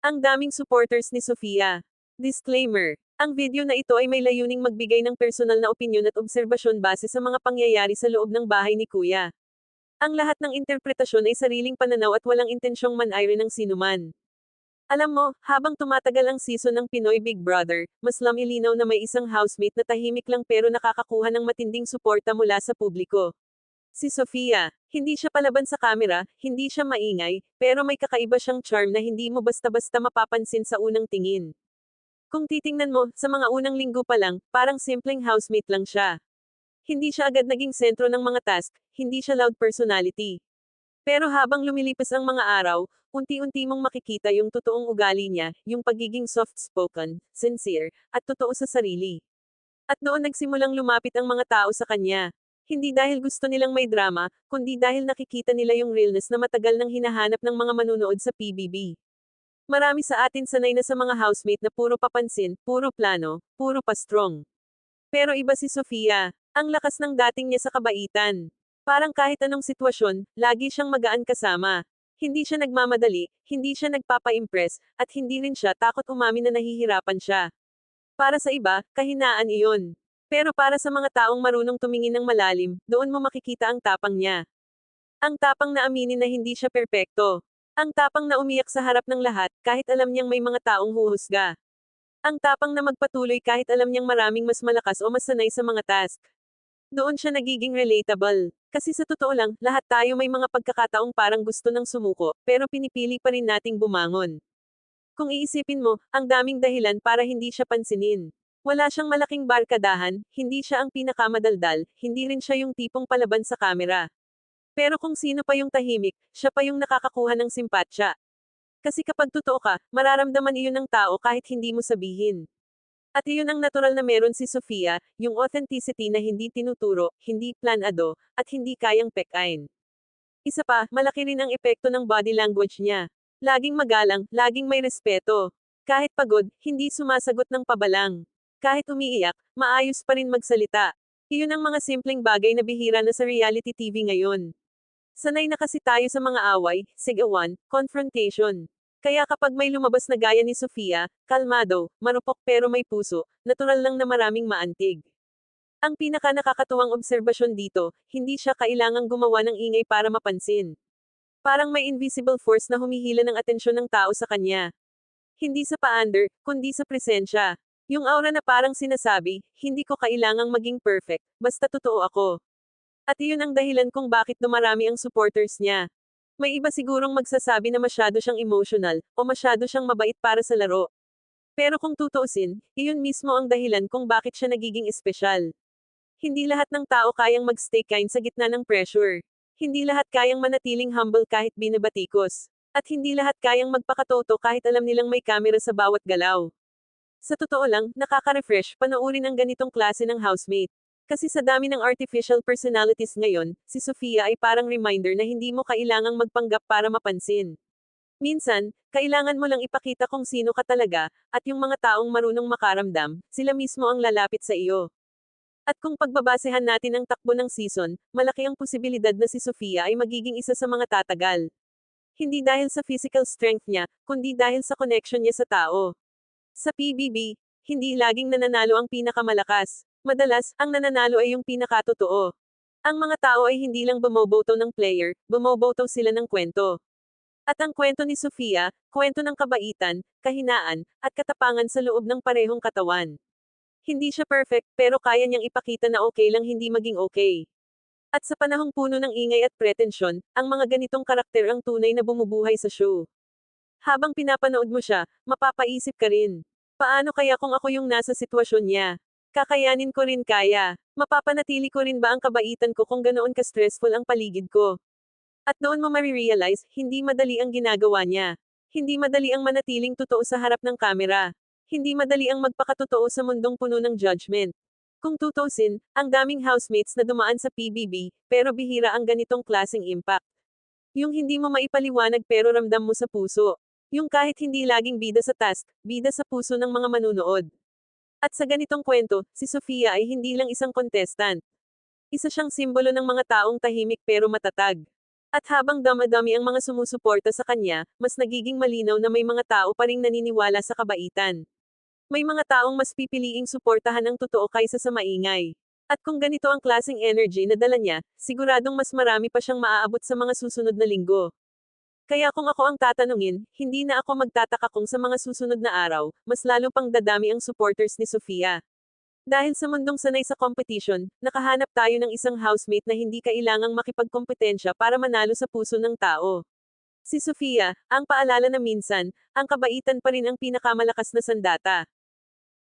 Ang daming supporters ni Sofia. Disclaimer. Ang video na ito ay may layuning magbigay ng personal na opinyon at obserbasyon base sa mga pangyayari sa loob ng bahay ni Kuya. Ang lahat ng interpretasyon ay sariling pananaw at walang intensyong manayre ng sinuman. Alam mo, habang tumatagal ang season ng Pinoy Big Brother, mas lamilinaw na may isang housemate na tahimik lang pero nakakakuha ng matinding suporta mula sa publiko. Si Sofia, hindi siya palaban sa kamera, hindi siya maingay, pero may kakaiba siyang charm na hindi mo basta-basta mapapansin sa unang tingin. Kung titingnan mo, sa mga unang linggo pa lang, parang simpleng housemate lang siya. Hindi siya agad naging sentro ng mga task, hindi siya loud personality. Pero habang lumilipas ang mga araw, unti-unti mong makikita yung totoong ugali niya, yung pagiging soft-spoken, sincere, at totoo sa sarili. At doon nagsimulang lumapit ang mga tao sa kanya. Hindi dahil gusto nilang may drama, kundi dahil nakikita nila yung realness na matagal nang hinahanap ng mga manunood sa PBB. Marami sa atin sanay na sa mga housemate na puro papansin, puro plano, puro pa-strong. Pero iba si Sofia, ang lakas ng dating niya sa kabaitan. Parang kahit anong sitwasyon, lagi siyang magaan kasama. Hindi siya nagmamadali, hindi siya nagpapa-impress, at hindi rin siya takot umamin na nahihirapan siya. Para sa iba, kahinaan iyon. Pero para sa mga taong marunong tumingin ng malalim, doon mo makikita ang tapang niya. Ang tapang na aminin na hindi siya perpekto. Ang tapang na umiyak sa harap ng lahat, kahit alam niyang may mga taong huhusga. Ang tapang na magpatuloy kahit alam niyang maraming mas malakas o mas sanay sa mga task. Doon siya nagiging relatable. Kasi sa totoo lang, lahat tayo may mga pagkakataong parang gusto ng sumuko, pero pinipili pa rin nating bumangon. Kung iisipin mo, ang daming dahilan para hindi siya pansinin. Wala siyang malaking barkadahan, hindi siya ang pinakamadaldal, hindi rin siya yung tipong palaban sa kamera. Pero kung sino pa yung tahimik, siya pa yung nakakakuha ng simpatsya. Kasi kapag totoo ka, mararamdaman iyon ng tao kahit hindi mo sabihin. At iyon ang natural na meron si Sofia, yung authenticity na hindi tinuturo, hindi planado, at hindi kayang pekain. Isa pa, malaki rin ang epekto ng body language niya. Laging magalang, laging may respeto. Kahit pagod, hindi sumasagot ng pabalang. Kahit umiiyak, maayos pa rin magsalita. Iyon ang mga simpleng bagay na bihira na sa reality TV ngayon. Sanay na kasi tayo sa mga away, sigawan, confrontation. Kaya kapag may lumabas na gaya ni Sofia, kalmado, marupok pero may puso, natural lang na maraming maantig. Ang pinaka nakakatuwang obserbasyon dito, hindi siya kailangang gumawa ng ingay para mapansin. Parang may invisible force na humihila ng atensyon ng tao sa kanya. Hindi sa paander, kundi sa presensya. Yung aura na parang sinasabi, hindi ko kailangang maging perfect, basta totoo ako. At iyon ang dahilan kung bakit dumarami ang supporters niya. May iba sigurong magsasabi na masyado siyang emotional, o masyado siyang mabait para sa laro. Pero kung tutuusin, iyon mismo ang dahilan kung bakit siya nagiging espesyal. Hindi lahat ng tao kayang magstay kind sa gitna ng pressure. Hindi lahat kayang manatiling humble kahit binabatikos. At hindi lahat kayang magpakatoto kahit alam nilang may camera sa bawat galaw. Sa totoo lang, nakaka-refresh panoorin ang ganitong klase ng housemate. Kasi sa dami ng artificial personalities ngayon, si Sofia ay parang reminder na hindi mo kailangang magpanggap para mapansin. Minsan, kailangan mo lang ipakita kung sino ka talaga, at yung mga taong marunong makaramdam, sila mismo ang lalapit sa iyo. At kung pagbabasehan natin ang takbo ng season, malaki ang posibilidad na si Sofia ay magiging isa sa mga tatagal. Hindi dahil sa physical strength niya, kundi dahil sa connection niya sa tao. Sa PBB, hindi laging nananalo ang pinakamalakas. Madalas, ang nananalo ay yung pinakatotoo. Ang mga tao ay hindi lang bumoboto ng player, bumoboto sila ng kwento. At ang kwento ni Sofia, kwento ng kabaitan, kahinaan, at katapangan sa loob ng parehong katawan. Hindi siya perfect, pero kaya niyang ipakita na okay lang hindi maging okay. At sa panahong puno ng ingay at pretensyon, ang mga ganitong karakter ang tunay na bumubuhay sa show. Habang pinapanood mo siya, mapapaisip ka rin. Paano kaya kung ako yung nasa sitwasyon niya? Kakayanin ko rin kaya. Mapapanatili ko rin ba ang kabaitan ko kung ganoon ka-stressful ang paligid ko? At doon mo marirealize, hindi madali ang ginagawa niya. Hindi madali ang manatiling totoo sa harap ng kamera. Hindi madali ang magpakatotoo sa mundong puno ng judgment. Kung tutusin, ang daming housemates na dumaan sa PBB, pero bihira ang ganitong klaseng impact. Yung hindi mo maipaliwanag pero ramdam mo sa puso. Yung kahit hindi laging bida sa task, bida sa puso ng mga manunood. At sa ganitong kwento, si Sofia ay hindi lang isang contestant. Isa siyang simbolo ng mga taong tahimik pero matatag. At habang damadami ang mga sumusuporta sa kanya, mas nagiging malinaw na may mga tao pa ring naniniwala sa kabaitan. May mga taong mas pipiliing suportahan ang totoo kaysa sa maingay. At kung ganito ang klaseng energy na dala niya, siguradong mas marami pa siyang maaabot sa mga susunod na linggo. Kaya kung ako ang tatanungin, hindi na ako magtataka kung sa mga susunod na araw, mas lalo pang dadami ang supporters ni Sofia. Dahil sa mundong sanay sa competition, nakahanap tayo ng isang housemate na hindi kailangang makipagkompetensya para manalo sa puso ng tao. Si Sofia, ang paalala na minsan, ang kabaitan pa rin ang pinakamalakas na sandata.